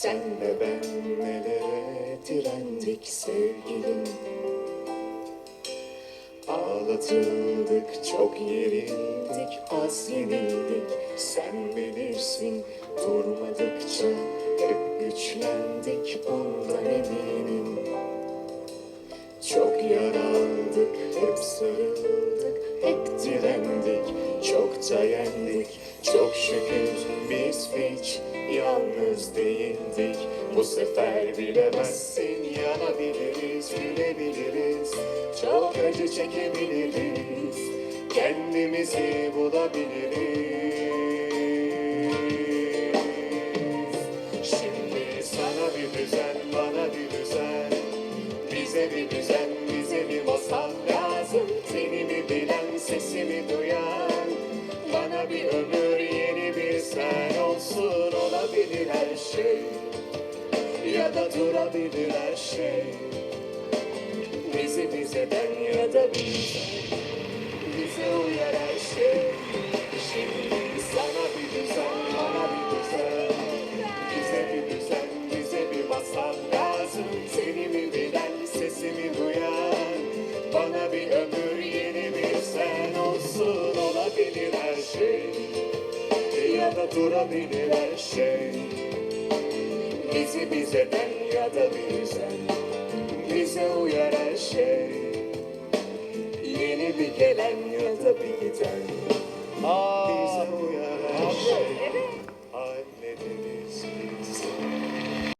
Senle ben nelere direndik sevgilim. Ağlatıldık çok yerildik az yenildik. Sen bilirsin durmadıkça hep güçlendik ondan eminim. Çok yaraldık hep sarıldık hep direndik. Çok dayandık çok şükür biz hiç yalnız değildik. Bu sefer bilemezsin, yanabiliriz, gülebiliriz. Çok acı çekebiliriz, kendimizi bulabiliriz. Şimdi sana bir düzen, bana bir düzen. Bize bir düzen, bize bir masal lazım. Seni mi bilen, sesimi duyan? Bana bir ömür, yeni bir sen olsun Olabilir her şey. Ya da durabilir her şey. Bizi bize den ya da bize. Bize uyar her şey. Şimdi sana bir düzen, bana bir düzen. Bize bir düzen, bize bir masal lazım. Seni mi bilen, sesimi duyan? Bana bir ömür, yeni bir sen olsun. Olabilir her şey Ya da durabilir her şey. Bizi bize den ya da bize Bize uyar her şey. Yeni bir gelen ya da bir giden. Bize